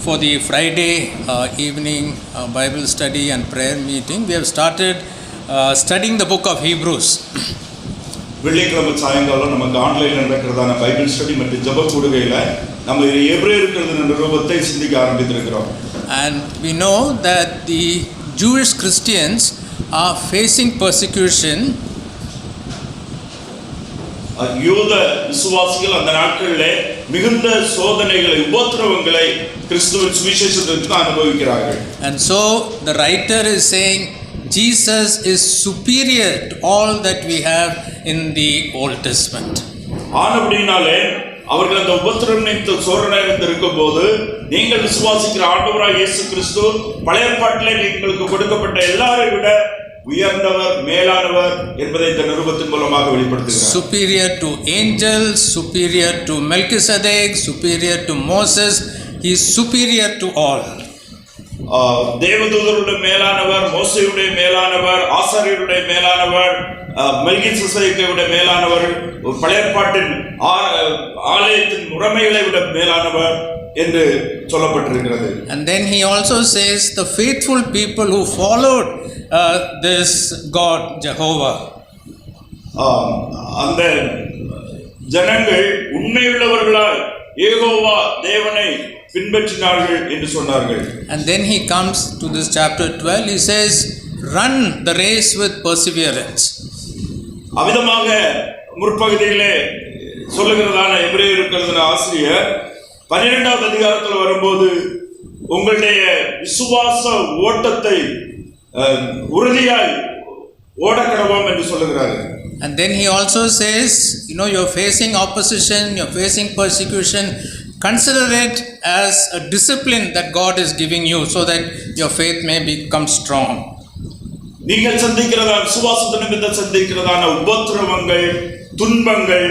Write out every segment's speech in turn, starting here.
for the Friday uh, evening uh, Bible study and prayer meeting. We have started uh, studying the book of Hebrews. வெள்ளிக்கிழமை சாயங்காலம் நமக்கு ஆன்லைனில் நடக்கிறதான Bible study மற்றும் ஜெப கூடுகையில் நம்ம எப்ரேயர்கள் நிருபத்தை சிந்திக்க ஆரம்பித்திருக்கிறோம் And we know that the Jewish Christians are facing persecution அஹ் யூத விசுவாசிகள் அந்த நாட்களிலே மிகுந்த சோதனைகளை உபத்திரவங்களை கிறிஸ்துவின் சுவிசேஷத்திற்கு அனுபவிக்கிறார்கள் And so the writer is saying Jesus is superior to all that we have in the Old Testament. ஆனபடினாலே அவர்கள் அந்த உபத்திரவத்தை சோதனை இருக்கும் போது நீங்கள் விசுவாசிக்கிற ஆண்டவராக இயேசு கிறிஸ்து பழைய பாட்டிலே உங்களுக்கு கொடுக்கப்பட்ட எல்லாரை விட உயர்ந்தவர் மேலானவர் என்பதை இந்த நிருபத்தின் மூலமாக வெளிப்படுத்துகிறார் Superior to angels, superior to Melchizedek, superior to Moses, he is superior to all. ஆஹ் தேவதூதருடைய மேலானவர் மோசையுடைய மேலானவர் ஆசாரியருடைய மேலானவர் மெல்கிசேதேக்குடைய மேலானவர் பழைய பாட்டின் ஆ- ஆலயத்தின் முறைமைகளை விட மேலானவர் என்று சொல்லப்பட்டிருக்கிறது And then he also says the faithful people who followed uh, this God, Jehovah. அந்த ஜனங்கள் உண்மையுள்ளவர்களால் ஏகோவா தேவனை பின்பற்றினார்கள் என்று சொன்னார்கள் And then he comes to this chapter 12, he says, Run the race with perseverance. அவிதமாக முற்பகுதியிலே சொல்லுகிறதான எபிரேயருக்கு எழுதின ஆசிரியர் பன்னிரெண்டாவது அதிகாரத்தில் வரும்போது உங்களுடைய விசுவாச ஓட்டத்தை உறுதியாய் ஓடக்கடவோம் என்று சொல்லுகிறாரு And then he also says, You know, you're facing opposition, you're facing persecution. Consider it as a discipline that God is giving you so that your faith may become strong. நீங்கள் சந்திக்கிறதான விசுவாசத்து நிமித்தம் சந்திக்கிறதான உபத்திரவங்கள் துன்பங்கள்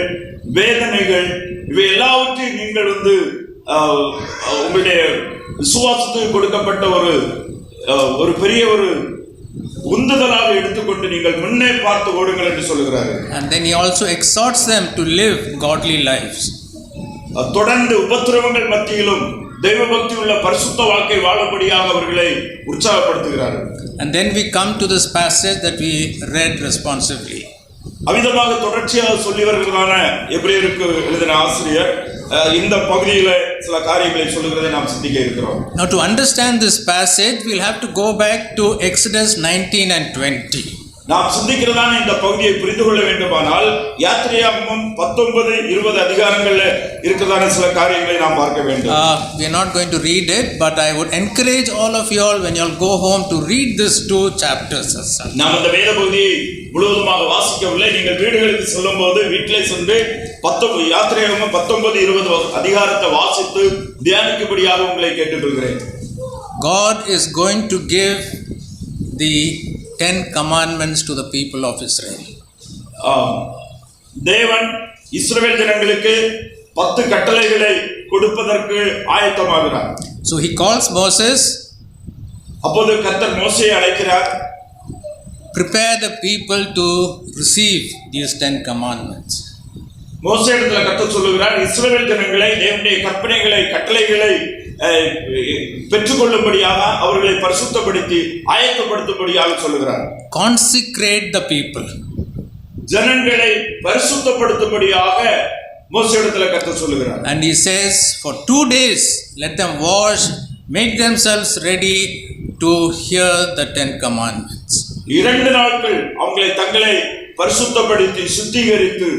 வேதனைகள் இவை எல்லாவற்றையும் நீங்கள் வந்து உங்களுடைய விசுவாசத்துக்கு கொடுக்கப்பட்ட ஒரு ஒரு பெரிய ஒரு உந்துதலாக எடுத்துக்கொண்டு நீங்கள் முன்னே பார்த்து ஓடுங்கள் என்று சொல்லுகிறாரு And then he also exhorts them to live godly lives. ஆஹ், தொடர்ந்து உபத்திரவங்கள் மத்தியிலும் தெய்வ பக்தி உள்ள பரிசுத்த வாழ்க்கை வாழும்படியாக அவர்களை உற்சாகப்படுத்துகிறார் And then we come to this passage that we read responsively. அவிதமாக தொடர்ச்சியாக சொல்லி வருகிறதான எபிரேயருக்கு எழுதின ஆசிரியர் இந்த பகுதியில சில காரியங்களை சொல்லுகிறதை நாம் சிந்திக்க இருக்கிறோம் Now, to understand this passage, we'll have to go back to Exodus 19 and 20. நாம் சிந்திக்கிறதான இந்த பகுதியை புரிந்து கொள்ள வேண்டுமானால் யாத்திரையாகமும் பத்தொன்பது இருபது அதிகாரங்கள்ல இருக்கிறதான சில காரியங்களை நாம் பார்க்க வேண்டும் we are not going to read it, but I would encourage all of you all when you all go home to read these two chapters. as well. நாம் அந்த வேத பகுதியை முழுவதுமாக வாசிக்கவில்லை நீங்கள் வீடுகளுக்கு செல்லும் போது வீட்டிலே சென்று பத்தொன்பது யாத்திரையாகமும் பத்தொன்பது இருபது அதிகாரத்தை வாசித்து தியானிக்கும்படியாக உங்களை கேட்டுக்கொள்கிறேன் God is going to give the Ten Commandments to the people of Israel. ஆம். தேவன் இஸ்ரவேல் ஜனங்களுக்கு பத்து கட்டளைகளை கொடுப்பதற்கு ஆயத்தமாகிறார் So he calls Moses, அப்போது கர்த்தர் மோசையை அழைக்கிறார் prepare the people to receive these Ten Commandments. மோசே இடத்துல கர்த்தர் சொல்லுகிறார் இஸ்ரவேல் ஜனங்களை தேவனுடைய கற்பனைகளை கட்டளைகளை பெற்றுக்கொள்ளும்படியாக அவர்களை பரிசுத்தப்படுத்தி ஆயத்தப்படுத்தும்படியாக சொல்லுகிறார் Consecrate the people. ஜனங்களை பரிசுத்தப்படுத்தும்படியாக மோசே இடத்துல கர்த்தர் சொல்லுகிறார் And he says, For two days, let them wash, make themselves ready to hear the Ten Commandments. இரண்டு நாட்கள் அவங்களை தங்களை பரிசுத்தப்படுத்தி சுத்திகரித்து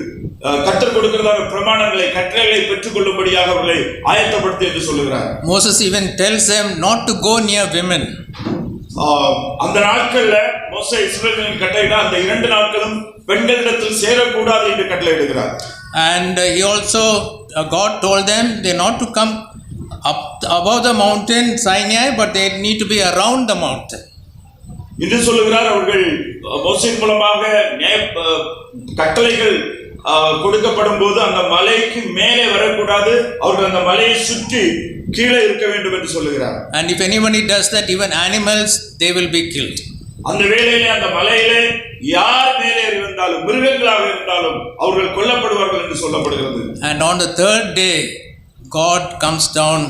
கற்றுக் கொடுக்கிறதான பிரமாணங்களை கட்டளைகளை பெற்றுக்கொள்ளும்படியாக அவர்களை ஆயத்தப்படுத்தி என்று சொல்லுகிறார் even tells them not to go near women. ஆஹ், அந்த நாட்கள்ல மோசே இஸ்ரவேலின் கட்டளையிட அந்த இரண்டு நாட்களும் பெண்களிடத்தில் சேரக்கூடாது என்று And uh, he also, uh, God told them they not to come up above the mountain Sinai, but they need to be around the mountain. என்று சொல்லுகிறார் அவர்கள் அஹ், மோசேயின் மூலமாக கட்டளைகள் கொடுக்கப்படும் போது அந்த மலைக்கு மேலே வரக்கூடாது அவர்கள் அந்த மலையை சுற்றி கீழே இருக்க வேண்டும் என்று சொல்லுகிறார் And if anybody does that, even animals, they will be killed. அந்த வேளையிலே அந்த மலையிலே யார் மேலே இருந்தாலும் மிருகங்களாக இருந்தாலும் அவர்கள் கொல்லப்படுவார்கள் என்று சொல்லப்படுகிறது And on the third day, God comes down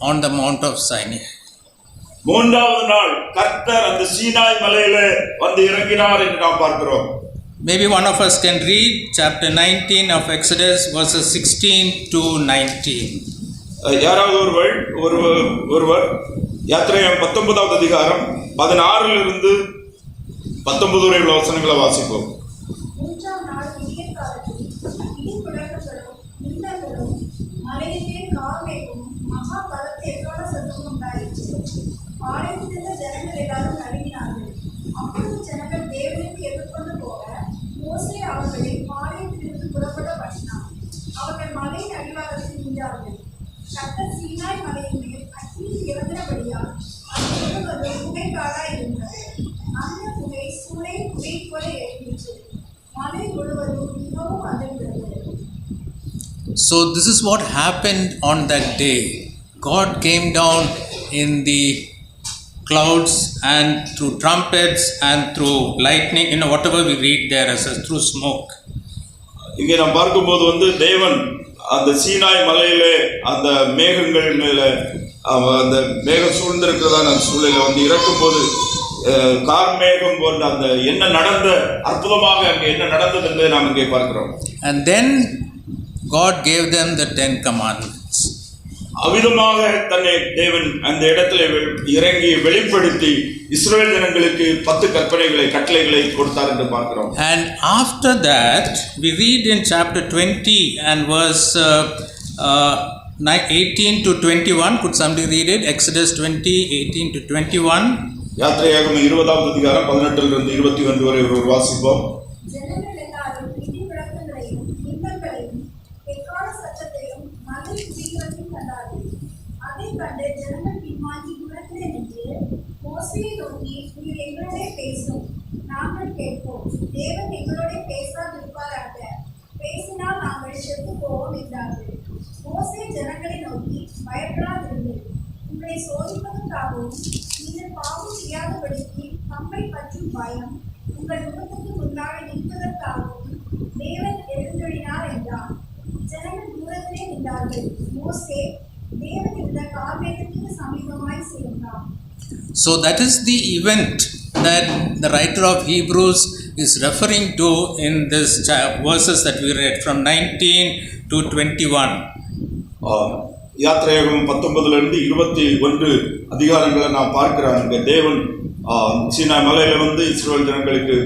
on the Mount of Sinai. மூன்றாவது நாள் கர்த்தர் அந்த சீனாய் மலையில வந்து இறங்கினார் என்று நாம் பார்க்கிறோம் Maybe one of us can read chapter 19 of Exodus, verses 16 to 19. அஹ் யாராவது ஒருவர் ஒருவர் ஒருவர் யாத்திரையம் பத்தொன்பதாவது அதிகாரம் பதினாறிலிருந்து பத்தொன்பது வரை உள்ள வசனங்களை வாசிப்போம் கர்த்தர் சீனாய் மலையின் மேல் அக்கினியில் இறங்கினபடியால் அது முழுவதும் புகைக்காடாய் இருந்தது அந்த புகை சூளை புகை போல எழுப்பிற்று மலை முழுவதும் மிகவும் அதிர்ந்தது So, this is what happened on that day. God came down in the clouds and through trumpets and through lightning, you know, whatever we read there as a, through smoke. இங்கே நாம் பார்க்கும்போது வந்து தேவன் அந்த சீனாய் மலையிலே அந்த மேகங்கள் மேலே அவ- அந்த மேகம் சூழ்ந்திருக்கிறதான அந்த சூழலை வந்து இறக்கும்போது போது கார்மேகம் போன்ற அந்த என்ன நடந்த அற்புதமாக அங்கே என்ன நடந்தது என்பதை நாம் இங்கே பார்க்கிறோம். And then God gave them the ten command அவிதமாக தன்னை தேவன் அந்த இடத்துல வெ- இறங்கி வெளிப்படுத்தி இஸ்ரவேல் ஜனங்களுக்கு பத்து கற்பனைகளை கட்டளைகளை கொடுத்தார் என்று பார்க்கிறோம் And after that, we read in chapter 20 and verse uh, uh, ni- 18 to 21. Could somebody read it? Exodus 20, 18 to 21. யாத்திரையாகும் இருபதாவது அதிகாரம் பதினெட்டுல இருந்து இருபத்தி ஒன்று வரை ஒரு வாசிப்போம் ஜனங்கள் எல்லாரும் இடி முழக்கங்களையும் மின்னல்களையும் எக்கால சத்தத்தையும் மலை தீவிரத்தையும் கண்டார்கள் அதை கண்டு ஜனங்கள் பின்வாங்கி தூரத்திலே நின்று மோசையை நோக்கி நீர் எங்களோட பேசும் நாங்கள் கேட்போம். தேவன் எங்களோட பேசாதிருப்பாராக. பேசினால் நாங்கள் செத்து போவோம் என்றார்கள். மோசே ஜனங்களை நோக்கி பயப்படாதிருங்கள். உங்களை சோதிப்பதற்காகவும் நீங்கள் பாவம் செய்யாதபடிக்கு தம்மை பற்றும் பயம் So, that is the event that the writer of Hebrews is referring to in this verses that we read from 19 to 21. ஆஹ், யாத்திரையாகும் பத்தொன்பதுல இருந்து இருபத்தி ஒன்று அதிகாரங்களை நாம் பார்க்கிறோம் அங்க தேவன் சீனா மலையில வந்து இஸ்ரேல் ஜனங்களுக்கு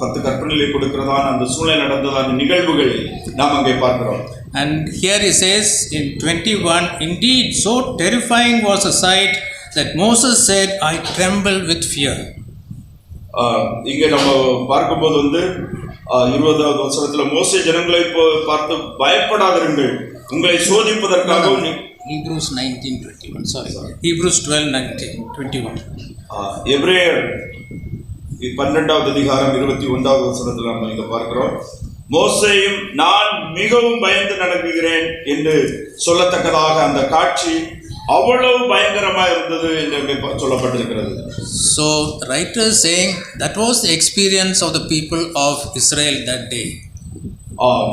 பத்து கற்பனைகளை கொடுக்கிறதான அந்த சூழ்நிலை நடந்ததான நிகழ்வுகளை நாம் அங்கே பார்க்கிறோம் And here he says in 21 Indeed, so terrifying was the sight that Moses said, I tremble with fear. இங்கே நம்ம பார்க்கும்போது வந்து இருபதாவது வசனத்துல மோசே ஜனங்களை பார்த்து பயப்படாதிருங்கள் உங்களை சோதிப்பதற்காகவும் நீ- Hebrews 19 21. Sorry. Hebrews 12 19 21. ஆஹ், எபிரேயர் பன்னெண்டாவது அதிகாரம் இருபத்தி ஒன்றாவது வசனத்தில் நம்ம இங்க பார்க்கிறோம் மோசேயும் நான் மிகவும் பயந்து நடக்குகிறேன் என்று சொல்லத்தக்கதாக அந்த காட்சி அவ்வளவு பயங்கரமா இருந்தது என்று சொல்லப்பட்டிருக்கிறது saying that was the experience of the people of Israel that day. ஆஹ்,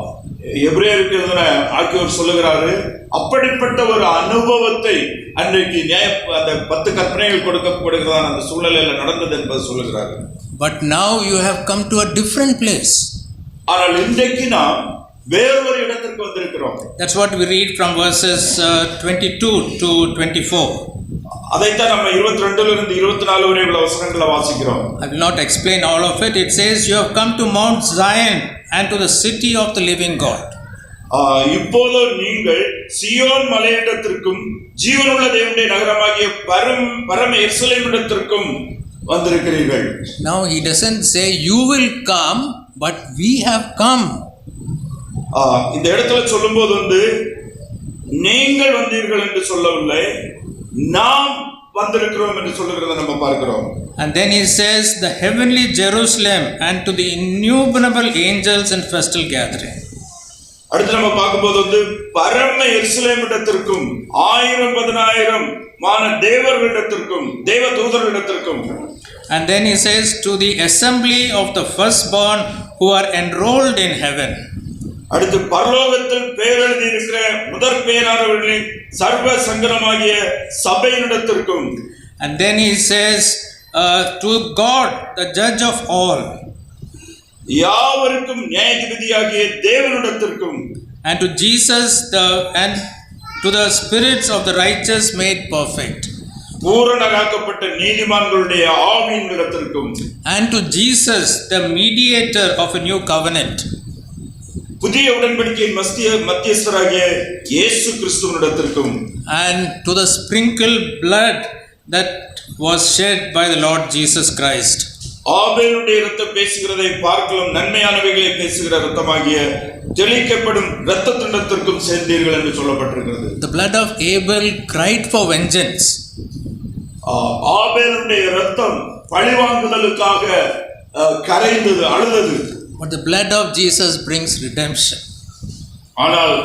எபிரேயருக்கு எழுதின ஆக்கியோர் சொல்லுகிறாரு அப்படிப்பட்ட ஒரு அனுபவத்தை அன்றைக்கு நியாய அந்த பத்து கற்பனைகள் கொடுக்கப்படுகிறதான அந்த சூழ்நிலையில நடந்தது என்பது சொல்லுகிறாரு But now you have come to a different place. ஆனால் இன்றைக்கு நாம் வேறொரு இடத்திற்கு வந்திருக்கிறோம் That's what we read from verses uh, 22 to 24. அதைத்தான் நம்ம இருபத்தி ரெண்டுல இருந்து இருபத்தி நாலு வரை உள்ள வசனங்களை வாசிக்கிறோம் I will not explain all of it. It says, You have come to Mount Zion and to the city of the living God. ஆஹ், இப்போதோ நீங்கள் சியோன் மலையிடத்திற்கும் ஜீவனுள்ள தேவனுடைய நகரமாகிய பரம் பரம எருசலேமிடத்திற்கும் வந்திருக்கிறீர்கள் Now he doesn't say, You will come, but we have come. இந்த இடத்துல சொல்லும்போது வந்து நீங்கள் வந்தீர்கள் என்று சொல்லவில்லை நாம் வந்திருக்கிறோம் என்று சொல்லுகிறத நம்ம பார்க்கிறோம் And then he says, The heavenly Jerusalem and to the innumerable angels in festal gathering. அடுத்து நம்ம பார்க்கும்போது வந்து பரம எருசலேமிடத்திற்கும் ஆயிரம் பதினாயிரம் மான தேவர்களிடத்திற்கும் தேவ தூதர்களிடத்திற்கும் And then he says, To the assembly of the firstborn who are enrolled in heaven. அடுத்து பரலோகத்தில் பேரெழுதி இருக்கிற முதற் பேரானவர்களின் சர்வ சங்கரமாகிய சபையினிடத்திற்கும் And then he says, uh, To God, the judge of all, யாவருக்கும் நியாயாதிபதியாகிய தேவனிடத்திற்கும் and to Jesus, the and to the spirits of the righteous made perfect, பூரணராக்கப்பட்ட நீதிமான்களுடைய ஆவியின் இடத்திற்கும் and to Jesus, the mediator of a new covenant, புதிய உடன்படிக்கையின் மத்திய மத்தியஸ்தராகிய இயேசு கிறிஸ்துவனிடத்திற்கும் and to the sprinkled blood that was shed by the Lord Jesus Christ. ஆபேலுடைய இரத்தம் பேசுகிறதை பார்க்கலாம் நன்மையானவைகளை பேசுகிற இரத்தமாகிய தெளிக்கப்படும் இரத்தத்தினத்திற்கும் சேர்ந்தீர்கள் என்று சொல்லப்பட்டிருக்கிறது. The blood of Abel cried for vengeance, ஆபேலுடைய இரத்தம் பழிவாங்குதலுக்காக கரைந்தது அழுதது. But the blood of Jesus brings redemption. ஆனால்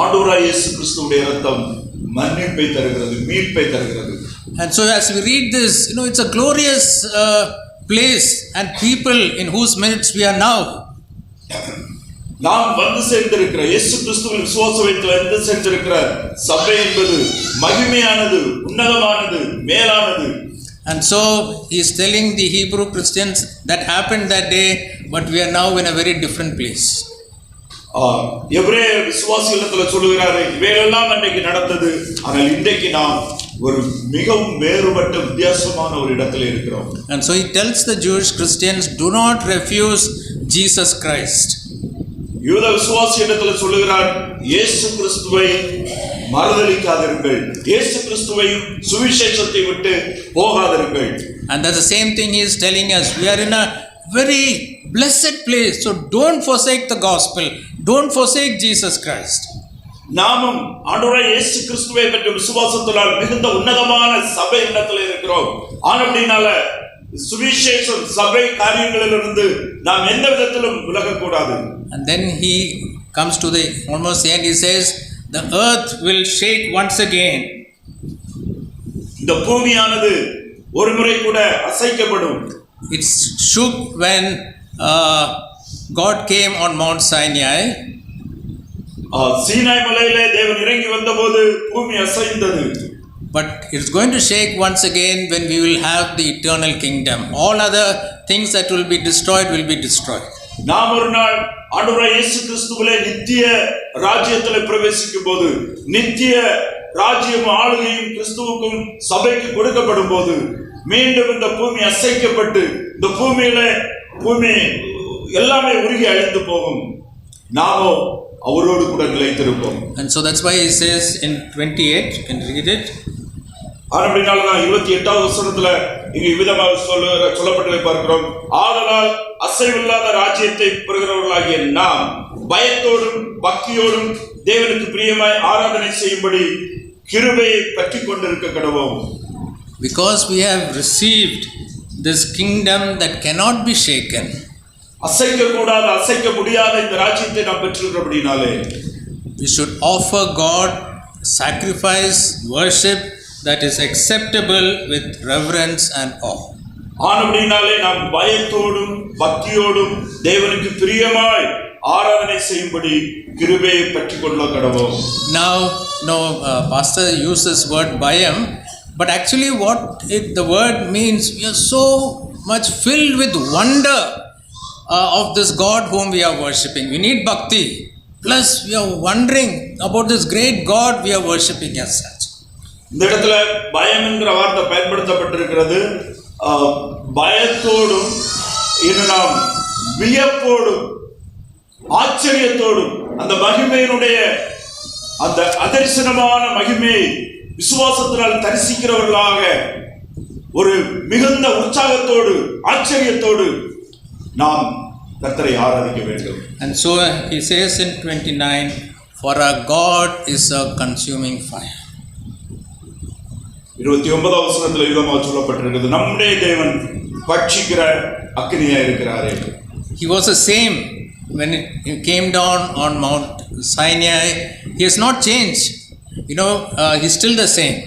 ஆண்டவராய் இயேசு கிறிஸ்துவுடைய இரத்தம் மன்னிப்பை தருகிறது மீட்பை தருகிறது And so, as we read this, you know, it's a glorious uh, place and people in whose midst we are now. நாம் வந்து சேர்ந்திருக்கிற இயேசு கிறிஸ்துவின் விசுவாசம் வைத்து வந்து சேர்ந்திருக்கிற சபை என்பது மகிமையானது உன்னதமானது மேலானது And so, he's telling the Hebrew Christians that happened that day, but we are now in a very different place. ஆ, எபிரேய விசுவாசிகளத்துல சொல்லுகிறாரு இவையெல்லாம் அன்றைக்கு நடந்தது ஆனால் இன்றைக்கு நாம் ஒரு மிகவும் வேறுபட்ட வித்தியாசமான ஒரு இடத்துல இருக்கிறோம் And so, he tells the Jewish Christians do not refuse Jesus Christ. யூத விசுவாசி இடத்துல சொல்லுகிறார் இயேசு கிறிஸ்துவை மறுதளிக்காதிருங்கள் இயேசு கிறிஸ்துவையும் சுவிசேஷத்தை விட்டு போகாதிருங்கள் And that's the same thing he is telling us. We are very blessed place. So, don't forsake the gospel, don't forsake Jesus Christ. நாமும் ஆண்டவராய் இயேசு கிறிஸ்துவை பற்றி விசுவாசத்தினால் மிகுந்த உன்னதமான சபை இடத்துல இருக்கிறோம் ஆனப்படினால சுவிசேஷம் சபை காரியங்களிலிருந்து நாம் எந்த விதத்திலும் விலகக்கூடாது And then he comes to the almost end, he says, The earth will shake once again. இந்த பூமியானது ஒரு முறை கூட அசைக்கப்படும் It shook when uh, God came on Mount Sinai, ஆ, சீனாய் மலையிலே தேவன் இறங்கி வந்தபோது பூமி அசைந்தது but it's going to shake once again when we will have the eternal kingdom. All other things that will be destroyed will be destroyed. நாம் ஒரு நாள் ஆண்டவராய் இயேசு கிறிஸ்துவிலே நித்திய ராஜ்யத்தில் பிரவேசிக்கும் போது நித்திய ராஜ்யம் ஆளுகையும் கிறிஸ்துவுக்கும் சபைக்கு கொடுக்கப்படும் போது மீண்டும் இந்த பூமி அசைக்கப்பட்டு இந்த பூமியில பூமி எல்லாமே உருகி அழிந்து போகும். நாமோ அவரோடு கூட நிலைத்திருப்போம். And so that's why he says in 28, you can read it. அப்படினால தான் இருபத்தி எட்டாவது வசனத்துல இங்க விதமாக சொல்ல சொல்லப்பட்டதை பார்க்கிறோம். ஆதலால் அசைவில்லாத ராஜ்யத்தை பெறுகிறவர்களாகிய நாம் பயத்தோடும் பக்தியோடும் தேவனுக்கு பிரியமாய் ஆராதனை செய்யும்படி கிருபையை பற்றி கொண்டிருக்க கடவோம். Because we have received this kingdom that cannot be shaken, அசைக்க கூடாத அசைக்க முடியாத இந்த ராஜ்யத்தை நாம் பெற்றிருக்கிறபடினாலே we should offer God sacrifice, worship that is acceptable with reverence and awe. ஆனபடினாலே நாம் பயத்தோடும் பக்தியோடும் தேவனுக்கு பிரியமாய் ஆராதனை செய்யும்படி கிருபையை பற்றி கொள்ள கடவோம் Now, no, uh, Pastor uses word bayam, but actually, what it, the word means, we are so much filled with wonder uh, of this God whom we are worshipping. We need bhakti. Plus, we are wondering about this great God we are worshipping as such. இந்த இடத்துல பயம் என்கிற வார்த்தை பயன்படுத்தப்பட்டிருக்கிறது ஆஹ், பயத்தோடும் இன்னும் நாம் வியப்போடும் ஆச்சரியத்தோடும் அந்த மகிமையினுடைய அந்த அதர்சனமான மகிமையை விசுவாசத்தினால் தரிசிக்கிறவர்களாக ஒரு மிகுந்த உற்சாகத்தோடு ஆச்சரியத்தோடு நாம் கர்த்தரை ஆராதிக்க வேண்டும் And so he says in 29, For our God is a consuming fire. இருபத்தி ஒன்பதாம் வசனத்துல விதமாக சொல்லப்பட்டிருக்கிறது நம்முடைய தேவன் பட்சிக்கிற அக்னியா இருக்கிறாரே He was the same when it came down on Mount Sinai. He has not changed. You know, uh, he's still the same.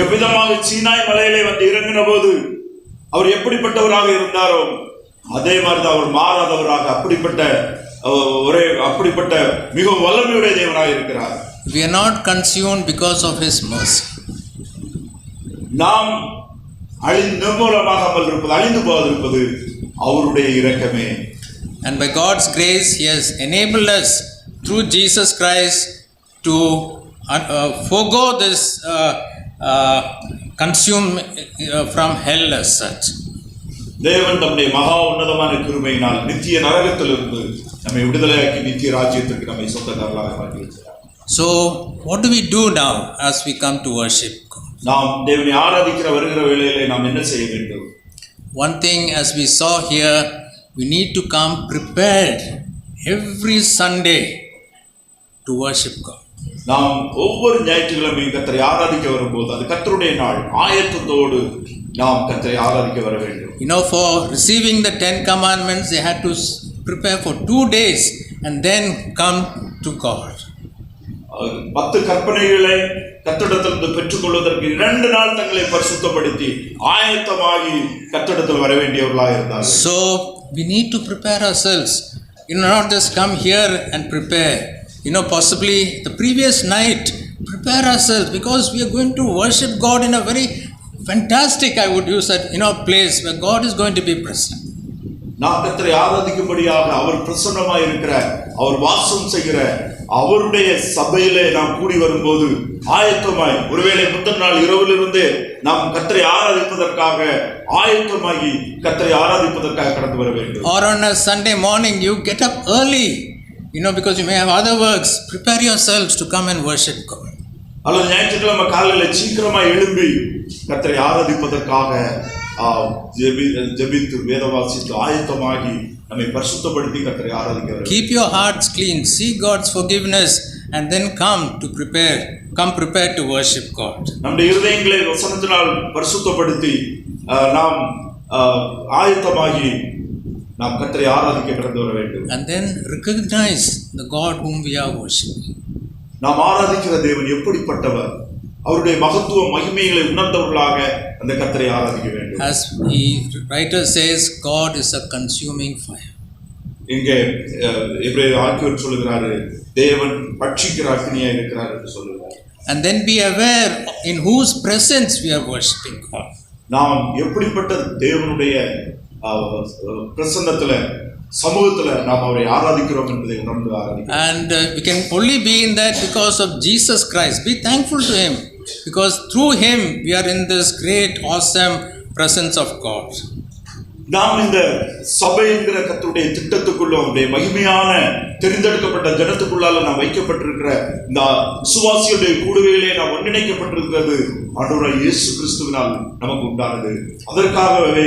எவ்விதமாக சீனாய் மலையிலே வந்து இறங்கின போது அவர் எப்படிப்பட்டவராக இருந்தாரோ அதே மாதிரி தான் அவர் மாறாதவராக அப்படிப்பட்ட ஒரே அப்படிப்பட்ட மிக வல்லமையுடைய தேவனாய் இருக்கிறார் We are not consumed because of His mercy. நாம் அழிந்து நிர்மூலமாகாமல் இருப்பது அழிந்து போகாதிருப்பது அவருடைய இரக்கமே And by God's grace, He has enabled us through Jesus Christ to uh, uh, forego this uh, uh, consume uh, from hell as such. தேவன் தம்முடைய மகா உன்னதமான கிருபையினால் நித்திய நரகத்திலிருந்து நம்மை விடுதலையாக்கி நித்திய ராஜ்யத்திற்கு நம்மை சொந்தக்காரர்களாக மாற்றி வைக்கிறார் So, what do we do now as we come to worship God? நாம் தேவனை ஆராதிக்கிற வருகிற வேளையிலே நாம் என்ன செய்ய வேண்டும் One thing, as we saw here, we need to come prepared every Sunday to worship God. நாம் ஒவ்வொரு ஞாயிற்றுக்கிழமையும் கத்தரை ஆராதிக்க வரும்போது அது கத்தருடைய நாள் ஆயத்தத்தோடு நாம் கத்தரை ஆராதிக்க வர வேண்டும் You know, for receiving the Ten Commandments, they had to prepare for two days and then come to God. பத்து கற்பனைகளை கத்திடத்திலிருந்து பெற்றுக்கொள்வதற்கு இரண்டு நாள் தங்களை பரிசுத்தப்படுத்தி ஆயத்தமாகி கத்திடத்தில் வர வேண்டியவர்களாக இருந்தார்கள் So, we need to prepare ourselves. You know, not just come here and prepare. You know, possibly the previous night, prepare ourselves because we are going to worship God in a very fantastic, I would use that, you know, place where God is going to be present. நாம் கத்தரை ஆராதிக்கும்படியாக அவர் பிரசன்னமாய் இருக்கிற அவர் வாசம் செய்கிற அவருடைய சபையிலே நாம் கூடி வரும்போது ஆயத்தமாய் ஒருவேளை முந்தின நாள் இரவிலிருந்து நாம் கத்தரை ஆராதிப்பதற்காக ஆயத்தமாகி கத்தரை ஆராதிப்பதற்காக கடந்து வர வேண்டும் on a Sunday morning, you get up early, you know, because you may have other works. Prepare yourselves to come and worship God. அல்லது ஞாயிற்றுக்கிழமை காலையில சீக்கிரமா எழும்பி கத்தரை ஆராதிப்பதற்காக ஜெபித்து வேத வாசித்து ஆயத்தமாகி நம்மை பரிசுத்தப்படுத்தி கத்தரை ஆராதிக்க வர வேண்டும். Keep your hearts clean, seek God's forgiveness, and then come to prepare. Come prepared to worship God. நம்முடைய இருதயங்களை வசனத்தினால் பரிசுத்தப்படுத்தி நாம் ஆயத்தமாகி நாம் கத்தரை ஆராதிக்க கடந்து வர வேண்டும் And then recognize the God whom we are worshiping. நாம் ஆராதிக்கிற தேவன் எப்படிப்பட்டவர் அவருடைய மகத்துவ மகிமைகளை உணர்ந்தவர்களாக அந்த கத்தரை ஆராதிக்க வேண்டும் As the writer says, God is a consuming fire. இங்கே எப்படி ஆக்கியோர் சொல்லுகிறாரு தேவன் பட்சிக்கிற அக்னியா இருக்கிறார் என்று சொல்லுகிறார் And then be aware in whose presence we are worshiping God. நாம் எப்படிப்பட்ட தேவனுடைய பிரசன்னத்துல சமூகத்துல நாம் அவரை ஆராதிக்கிறோம் என்பதை உணர்ந்து ஆராதிக்கிறோம் And uh, we can only be in that because of Jesus Christ. Be thankful to Him because through Him we are in this great, awesome presence of God. நாம் இந்த சபை என்கிற கத்துடைய திட்டத்துக்குள்ள அவருடைய மகிமையான தெரிந்தெடுக்கப்பட்ட ஜனத்துக்குள்ளால நாம் வைக்கப்பட்டிருக்கிற இந்த சுவாசியுடைய கூடுகையிலே நாம் ஒன்றிணைக்கப்பட்டிருக்கிறது ஆண்டவராய் இயேசு கிறிஸ்துவினால் நமக்கு உண்டானது அதற்காகவே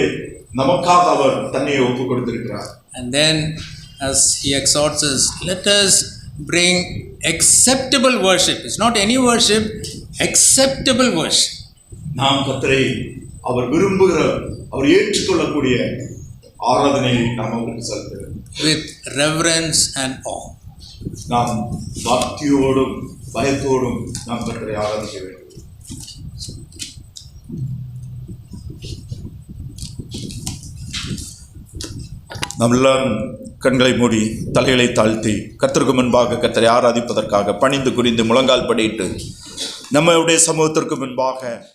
நமக்காக அவர் தன்னையை ஒப்பு கொடுத்திருக்கிறார் And then, as He exhorts us, let us bring acceptable worship. It's not any worship, acceptable worship. நாம் கத்தரை அவர் விரும்புகிற அவர் ஏற்றுக்கொள்ளக்கூடிய ஆராதனையை நாம் அவருக்கு செலுத்துகிறோம் with reverence and awe. நாம் பக்தியோடும் பயத்தோடும் நாம் கத்தரை ஆராதிக்க வேண்டும் நாம் எல்லாரும் கண்களை மூடி தலைகளை தாழ்த்தி கத்திற்கு முன்பாக கத்தரை ஆராதிப்பதற்காக பணிந்து குறிந்து முழங்கால் படியிட்டு நம்முடைய சமூகத்திற்கு முன்பாக